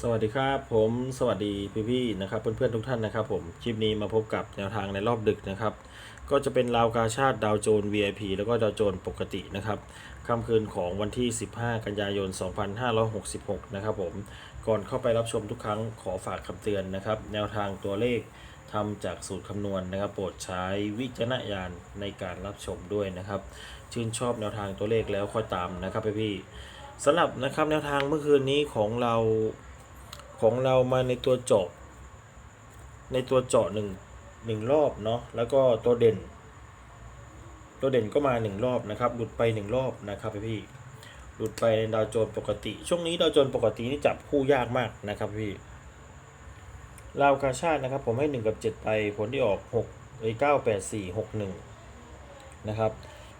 สวัสดีครับผมสวัสดีพี่ๆนะครับเพื่อนๆทุกท่านนะครับผมคลิปนี้มาพบกับแนวทางในรอบดึกนะครับ ก็จะเป็นราวกาชาติดาวโจน VIP แล้วก็ดาวโจนปกตินะครับค่ำคืนของวันที่ 15 กันยายน 2566 นะครับผมก่อนเข้าไปรับชมทุกครั้งขอฝากคำเตือนนะครับ แนวทางตัวเลขทำจากสูตรคำนวณนะครับ โปรดใช้วิจารณญาณในการรับชมด้วยนะครับ ชื่นชอบแนวทางตัวเลขแล้วค่อยตามนะครับพี่ๆสำหรับนะครับแนวทางเมื่อคืนนี้ของเรา ของเรามาในตัวเจาะ ในตัวเจาะหนึ่งหนึ่งรอบเนาะแล้วก็ตัวเด่น ตัวเด่นก็มาหนึ่งรอบนะครับ หลุดไปหนึ่งรอบนะครับพี่หลุดไปในดาวโจนปกติ ช่วงนี้ดาวโจนปกตินี่จับคู่ยากมากนะครับพี่ลาวกาชาตินะครับ ผมให้หนึ่งกับเจ็ดไปผลที่ออกหกเอ้ยเก้าแปดสี่หกหนึ่งนะครับ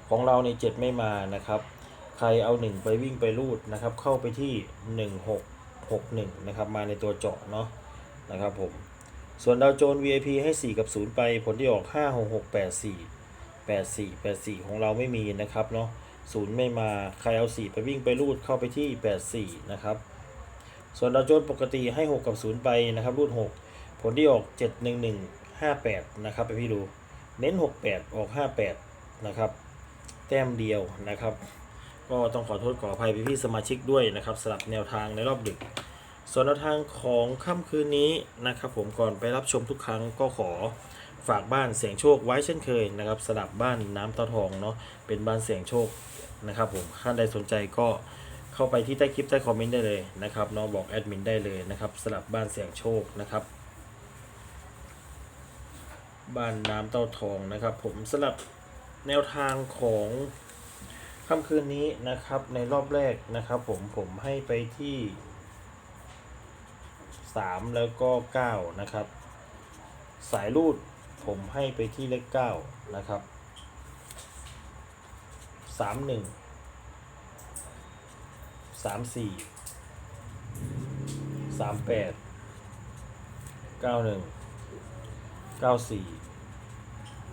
ของเราในเจ็ดไม่มานะครับ ใครเอาหนึ่งไปวิ่งไปรูดนะครับ เข้าไปที่หนึ่งหก 61นะครับมาในตัวเจาะเนาะนะครับผมส่วนดาวโจน VIP ให้ 4 กับ 0 ไปผลที่ออก 5 6 6 8 4 8 4 8 4 ของเราไม่มีนะครับเนาะ0ไม่มาใครเอา4ไปวิ่งไปรูดเข้าไปที่ 84 นะครับ ส่วนดาวโจนปกติให้ 6 กับ 0 ไปนะครับรูด 6 ผลที่ออก 7 1 1 5 8 นะครับไปพี่ดู เน้น 68 ออก 58 นะครับ แต้มเดียวนะครับ ก็ต้องขอโทษขออภัยพี่ๆสมาชิกด้วยนะครับสำหรับแนวทางในรอบดึก ส่วนแนวทางของค่ำคืนนี้นะครับ ผมก่อนไปรับชมทุกครั้งก็ขอฝากบ้านเสียงโชคไว้เช่นเคยนะครับสำหรับบ้านน้ำเตาทองเนาะเป็นบ้านเสียงโชคนะครับผมท่านใดสนใจก็เข้าไปที่ใต้คลิปใต้คอมเมนต์ได้เลยนะครับเนาะบอกแอดมินได้เลยนะครับสำหรับบ้านเสียงโชคนะครับบ้านน้ำเต้าทองนะครับ ผมสำหรับแนวทางของ ค่ำคืนนี้นะครับในรอบแรกนะครับ ผมผมให้ไปที่3แล้วก็9นะครับ สายรูดผมให้ไปที่เลข9นะครับ31 34 38 91 94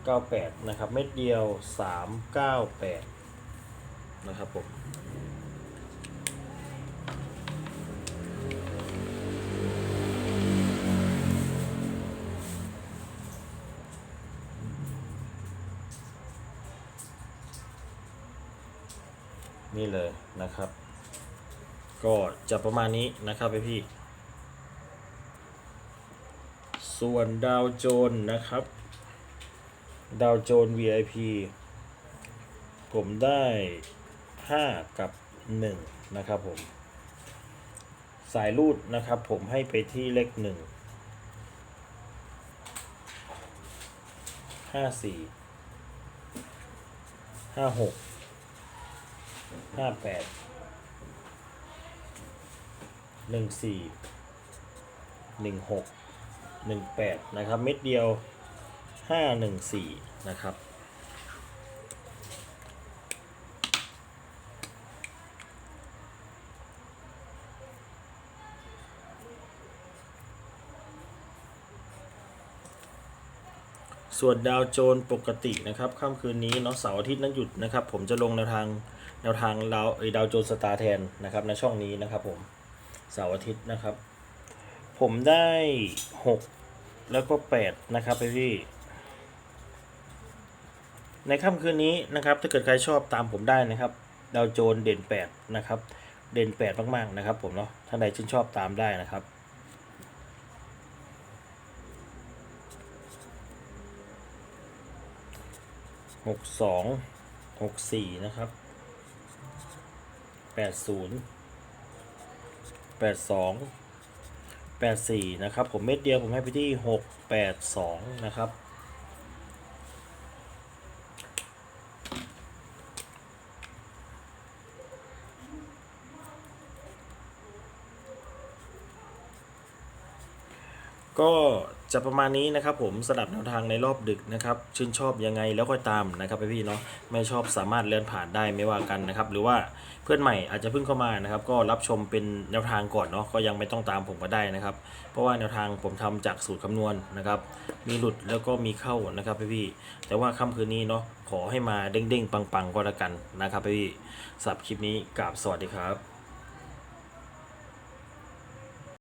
98นะครับ เม็ดเดียว398 นะครับผมนี่เลยนะครับ ก็จะประมาณนี้นะครับพี่พี่ ส่วนดาวโจนนะครับ ดาวโจน VIP ผมได้ 5 กับ 1 นะครับผม สายรูดนะครับผมให้ไปที่เลขหนึ่งห้าสี่ห้าหกห้าแปดหนึ่งสี่หนึ่งหกหนึ่งแปดนะครับ เม็ดเดียวห้าหนึ่งสี่นะครับ ส่วนดาวโจนปกตินะครับค่ำคืนนี้เนาะเสาร์อาทิตย์นั้นหยุดนะครับ ผมจะลงแนวทางแนวทางดาวเอดาวโจนสตาร์แทนนะครับในช่องนี้นะครับผมเสาร์อาทิตย์นะครับ ผมได้หกแล้วก็แปดนะครับพี่ในค่ำคืนนี้นะครับ ถ้าเกิดใครชอบตามผมได้นะครับดาวโจนเด่นแปดนะครับ เด่นแปดมาก ๆ นะครับผมเนาะท่านใดชื่นชอบตามได้นะครับ หกสองหกสี่นะครับแปดศูนย์แปดสองแปดสี่นะครับ ผมเม็ดเดียวผมให้ไปที่หกแปดสองนะครับ ก็จะประมาณนี้นะครับผมสลับแนวทางในรอบดึกนะครับชื่นชอบยังไงแล้วก็ตามนะครับพี่เนาะไม่ชอบสามารถเลื่อนผ่านได้ไม่ว่ากันนะครับหรือว่าเพื่อนใหม่อาจจะเพิ่งเข้ามานะครับก็รับชมเป็นแนวทางก่อนเนาะก็ยังไม่ต้องตามผมก็ได้นะครับ เพราะว่าแนวทางผมทำจากสูตรคำนวณนะครับมีหลุดแล้วก็มีเข้านะครับพี่แต่ว่าค่ำคืนนี้เนาะขอให้มาเด้งๆปังๆก็แล้วกันนะครับพี่สำหรับคลิปนี้กราบสวัสดีครับ